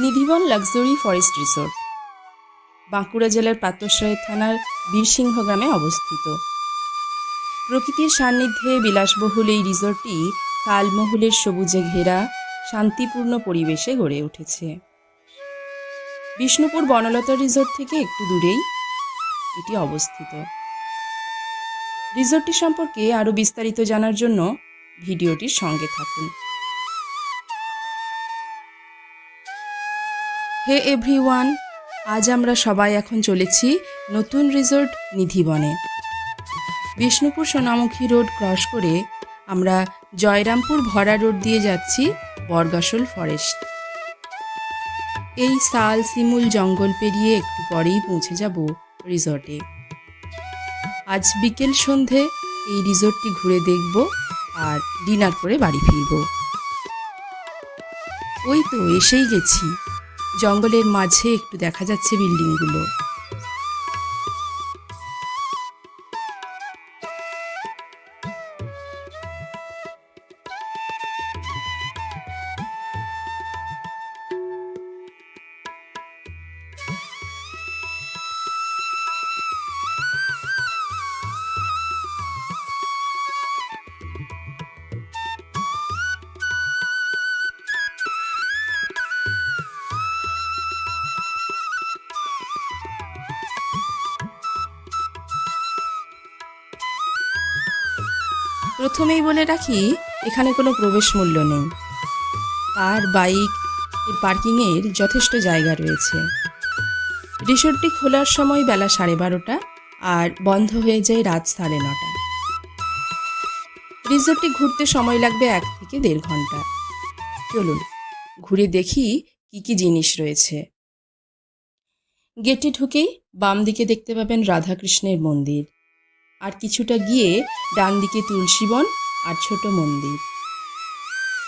Nidhiban luxury forest resort, Bankura জেলার পাত্রসাহেব থানার বীরসিংহ গ্রামে অবস্থিত। প্রকৃতির সান্নিধ্যে বিলাসবহুল এই রিসোর্টটি তালমহলের সবুজে ঘেরা, শান্তিপূর্ণ পরিবেশে গড়ে উঠেছে। বিষ্ণুপুর বনলতা রিসোর্ট থেকে একটু দূরেই এটি অবস্থিত। রিসোর্টটি সম্পর্কে আরও বিস্তারিত জানার জন্য ভিডিওটির সঙ্গে থাকুন। হে এভরিওয়ান, আজ আমরা সবাই এখন চলেছি নতুন রিসোর্ট নিধিবনে বিষ্ণুপুর সোনামুখী রোড ক্রস করে আমরা জয়রামপুর ভরা রোড দিয়ে যাচ্ছি বরগাসল ফরেস্ট। এই সাল সিমুল জঙ্গল পেরিয়ে একটু পরেই পৌঁছে যাব রিসর্টে। আজ বিকেল সন্ধে এই রিসর্টটি ঘুরে দেখব আর ডিনার করে বাড়ি ফিরব। ওই তো, এসেই গেছি। জঙ্গলের মাঝে একটু দেখা যাচ্ছে বিল্ডিংগুলো। প্রথমেই বলে রাখি, এখানে কোনো প্রবেশ মূল্য নেই। কার, বাইক পার্কিংয়ের যথেষ্ট জায়গা রয়েছে। রিসোর্টটি খোলার সময় বেলা সাড়ে বারোটা আর বন্ধ হয়ে যায় রাত সাড়ে নটা। রিসোর্টটি ঘুরতে সময় লাগবে এক থেকে দেড় ঘণ্টা। চলুন, ঘুরে দেখি কি কি জিনিস রয়েছে। গেটে ঢুকেই বাম দিকে দেখতে পাবেন রাধাকৃষ্ণের মন্দির। আর কিছুটা গিয়ে ডান দিকে তুলসীবন আর ছোট মন্দির।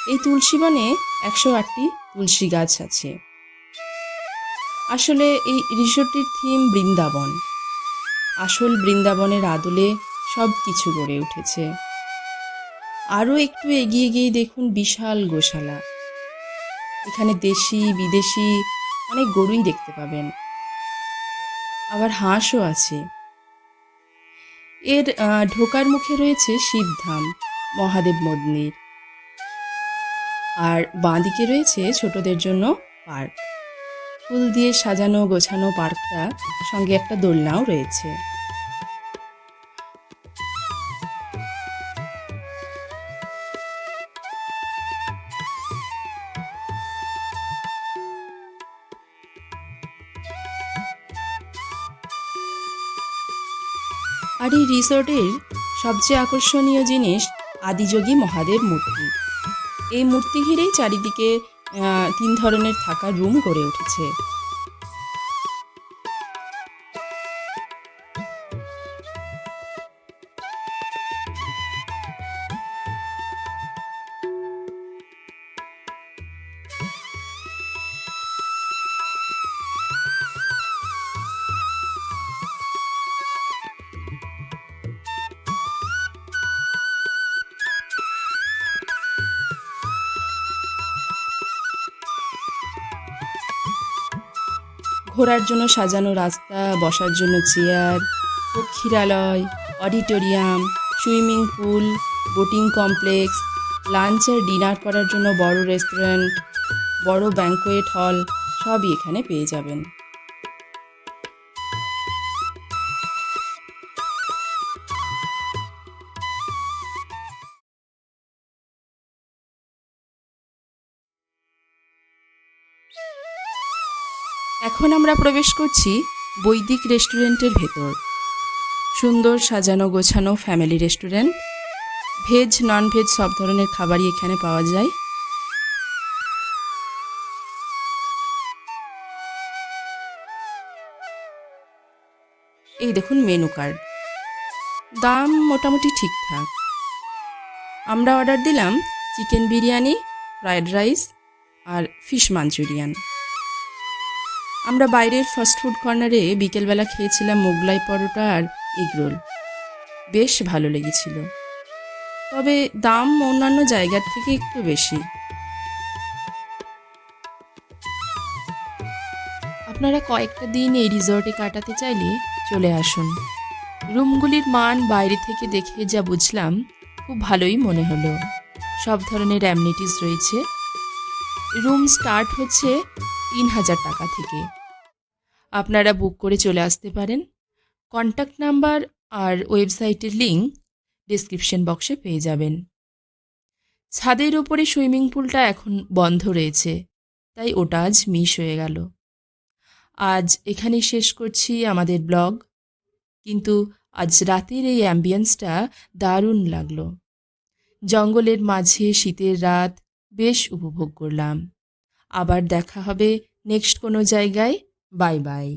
এই তুলসীবনে একশো আটটি তুলসী গাছ আছে। আসলে এই রিসোর্টটির থিম বৃন্দাবন। আসল বৃন্দাবনের আদলে সব কিছু গড়ে উঠেছে। আরও একটু এগিয়ে গিয়ে দেখুন বিশাল গোশালা। এখানে দেশি, বিদেশি অনেক গরুই দেখতে পাবেন। আবার হাঁসও আছে। এর ঢোকার মুখে রয়েছে শিবধাম, মহাদেব মন্দির। আর বাঁদিকে রয়েছে ছোটদের জন্য পার্ক। ফুল দিয়ে সাজানো গোছানো পার্কটা, সঙ্গে একটা দোলনাও রয়েছে। আর এই রিসোর্টের সবচেয়ে আকর্ষণীয় জিনিস আদিযোগী মহাদেব মূর্তি। এই মূর্তি ঘিরেই চারিদিকে তিন ধরনের থাকার রুম গড়ে উঠেছে। ঘোরার জন্য সাজানো রাস্তা, বসার জন্য chair পক্ষীরালয় auditorium, swimming pool, boating complex, lunch আর ডিনার করার জন্য বড় রেস্টুরেন্ট, বড় ব্যাঙ্কোয়েট হল, সবই এখানে পেয়ে যাবেন। এখন আমরা প্রবেশ করছি বৈদিক রেস্টুরেন্টের ভেতর। সুন্দর সাজানো গোছানো family restaurant. Veg non veg সব ধরনের খাবারই এখানে পাওয়া যায়। এই দেখুন মেনু কার্ড। দাম মোটামুটি ঠিকঠাক। আমরা অর্ডার দিলাম চিকেন বিরিয়ানি, ফ্রায়েড রাইস আর ফিশ মাঞ্চুরিয়ান। আমরা বাইরের ফাস্ট ফুড কর্নারে বিকেলবেলা খেয়েছিলাম মোগলাই পরোটা আর এগরোল বেশ ভালো লেগেছিল। তবে দাম অন্যান্য জায়গার থেকে একটু বেশি। আপনারা কয়েকটা দিন এই রিসর্টে কাটাতে চাইলে চলে আসুন। রুমগুলির মান বাইরে থেকে দেখে যা বুঝলাম, খুব ভালোই মনে হলো। সব ধরনের অ্যামনিটিস রয়েছে। রুম স্টার্ট হচ্ছে তিন হাজার টাকা থেকে। আপনারা বুক করে চলে আসতে পারেন। কন্ট্যাক্ট নাম্বার আর ওয়েবসাইটের লিঙ্ক ডিসক্রিপশন বক্সে পেয়ে যাবেন। ছাদের ওপরে সুইমিং পুলটা এখন বন্ধ রয়েছে, তাই ওটা আজ মিস হয়ে গেল। আজ এখানেই শেষ করছি আমাদের ব্লগ কিন্তু আজ রাতের এই অ্যাম্বিয়েন্সটা দারুণ লাগল। জঙ্গলের মাঝে শীতের রাত, বেশ উপভোগ করলাম। আবার দেখা হবে নেক্সট কোনো জায়গায়। Bye bye.